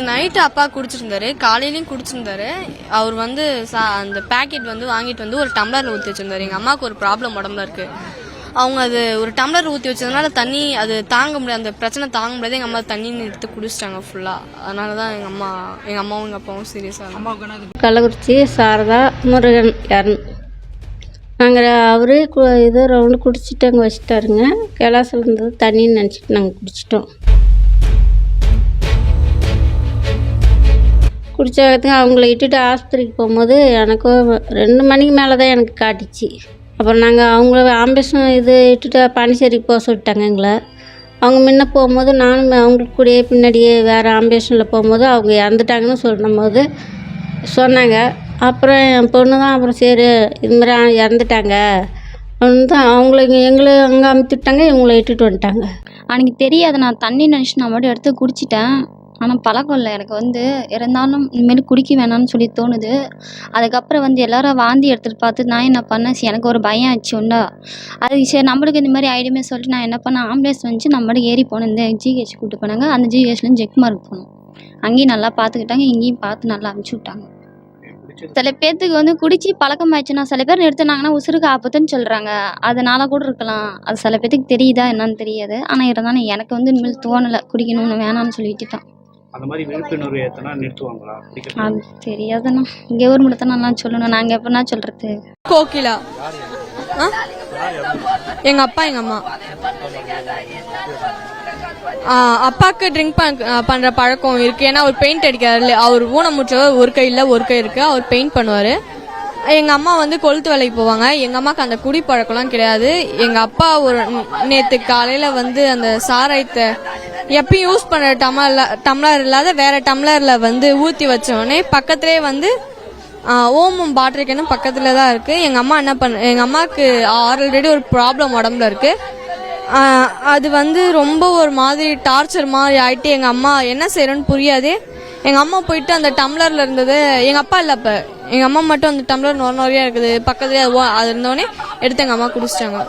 Night அப்பா குடிச்சிருந்தாரு காலையிலயும் குடிச்சிருந்தாரு. அவர் வந்து சா- அந்த பேக்கெட் வந்து வாங்கிட்டு வந்து ஒரு டம்ளர்ல ஊற்றி வச்சிருந்தாரு. எங்கள் அம்மாவுக்கு ஒரு ப்ராப்ளம் உடம்புல இருக்கு. அவங்க அது ஒரு டம்ளர் ஊற்றி வச்சதுனால தண்ணி அது தாங்க முடியாது அந்த பிரச்சனை தாங்க முடியாது. எங்கள் அம்மா தண்ணி எடுத்து குடிச்சிட்டாங்க ஃபுல்லாக அதனால தான் எங்கள் அம்மா எங்கள் அம்மாவும் எங்கள் அப்பாவும் சீரியஸாக கள்ளக்குறிச்சி சாரதா முருகன் யாருன்னு நாங்கள் அவரு கு- இது ரவுண்டு குடிச்சிட்டு அங்கே வச்சுட்டாருங்க. கிளாஸில் இருந்தது தண்ணின்னு நினச்சிட்டு நாங்கள் குடிச்சிட்டோம். குடிச்சாக்கத்துக்கு அவங்கள இட்டுட்டு ஆஸ்பத்திரிக்கு போகும்போது எனக்கும் ரெண்டு மணிக்கு மேலே தான் எனக்கு காட்டுச்சு. அப்புறம் நாங்கள் அவங்கள ஆம்புலன்ஸ் இது இட்டுட்டு பாண்டிச்சேரிக்கு போக சொல்லிட்டாங்க எங்களை. அவங்க முன்ன போகும்போது நானும் அவங்களுக்கு கூடயே பின்னாடியே வேறு ஆம்புலன்ஸில் போகும்போது அவங்க இறந்துட்டாங்கன்னு சொல்லும் போது சொன்னாங்க. அப்புறம் என் பொண்ணு தான் அப்புறம் சரி இது மாதிரி இறந்துட்டாங்க. அப்படின்னு தான் அவங்கள எங்களை அங்கே அமுத்திட்டாங்க இவங்கள இட்டுட்டு வந்துட்டாங்க. அன்றைக்கி தெரியாது நான் தண்ணி நினச்சி நான் மட்டும் எடுத்து குடிச்சிட்டேன். ஆனால் பழக்கம் இல்லை. எனக்கு வந்து இருந்தாலும் இனிமேல் குடிக்க வேணாம்னு சொல்லி தோணுது. அதுக்கப்புறம் வந்து எல்லாரும் வாந்தி எடுத்துகிட்டு பார்த்து நான் என்ன பண்ணேன்? சரி, எனக்கு ஒரு பயம் ஆச்சு உண்டா? அது சரி நம்மளுக்கு இந்த மாதிரி ஐடியமே சொல்லிட்டு நான் என்ன பண்ணேன்? ஆம்புலன்ஸ் வந்துச்சு. நம்மளும் ஏறி போனேன். இந்த ஜிஹெச் கூப்பிட்டு போனாங்க. அந்த ஜிஹெச்லேயும் ஜெக் மார்க் போனோம். அங்கேயும் நல்லா பார்த்துக்கிட்டாங்க. இங்கேயும் பார்த்து நல்லா அனுப்பிச்சி விட்டாங்க. சில பேர்த்துக்கு வந்து குடிச்சு பழக்கமாயிடுச்சுன்னா சில பேர் நிறுத்துனாங்கன்னா உசுருக்கு ஆபத்துன்னு சொல்கிறாங்க அதனால கூட இருக்கலாம். அது சில பேர்த்துக்கு தெரியுதா? என்னன்னு தெரியாது. ஆனால் இருந்தாலும் எனக்கு வந்து இனிமேல் தோணலை. குடிக்கணும்னு வேணாம்னு சொல்லிட்டு தான். அந்த மாதிரி விழிப்புணர்வு ஏத்தனா நிறுத்துவாங்களா? அது தெரியாதுண்ணா. கவர்மெண்ட் தான் நான் சொல்லணும். நாங்கள் எப்படின்னா சொல்கிறது கோகிலா. ஆ? எங்கள் அப்பா எங்கள் அம்மா. அப்பாவுக்கு ட்ரிங்க் பண்ணுற பழக்கம் இருக்கு. ஏன்னா அவர் பெயிண்ட் அடிக்கிறாரு அவர் ஊனமுற்றவர் ஒரு கை இல்லை ஒரு கை இருக்கு. அவர் பெயிண்ட் பண்ணுவார். எங்கள் அம்மா வந்து கொளுத்து வேலைக்கு போவாங்க. எங்கள் அம்மாவுக்கு அந்த குடி பழக்கம்லாம் கிடையாது. எங்கள் அப்பா ஒரு நேற்று காலையில் வந்து அந்த சாராயத்தை எப்பயும் யூஸ் பண்ணுற டம்ளர் டம்ளர் இல்லாத வேற டம்ளரில் வந்து ஊற்றி வச்சோடனே பக்கத்துலேயே வந்து ஓமம் பாட்டில் கேனும் பக்கத்தில் தான் இருக்குது எங்கள் அம்மா என்ன பண்ண எங்கள் அம்மாவுக்கு ஆல்ரெடி ஒரு ப்ராப்ளம் உடம்புல இருக்குது அது வந்து ரொம்ப ஒரு மாதிரி டார்ச்சர் மாதிரி ஆயிட்டு எங்கள் அம்மா என்ன செய்கிறோன்னு புரியாது. எங்கள் அம்மா போயிட்டு அந்த டம்ளரில் இருந்தது எங்கள் அப்பா இல்லை அப்போ. எங்கள் அம்மா மட்டும் அந்த டம்ளர் நோய் நோரியாக இருக்குது பக்கத்துலேயே அது ஓ- அது இருந்தோடனே எடுத்து எங்கள் அம்மா குடிச்சிட்டாங்க.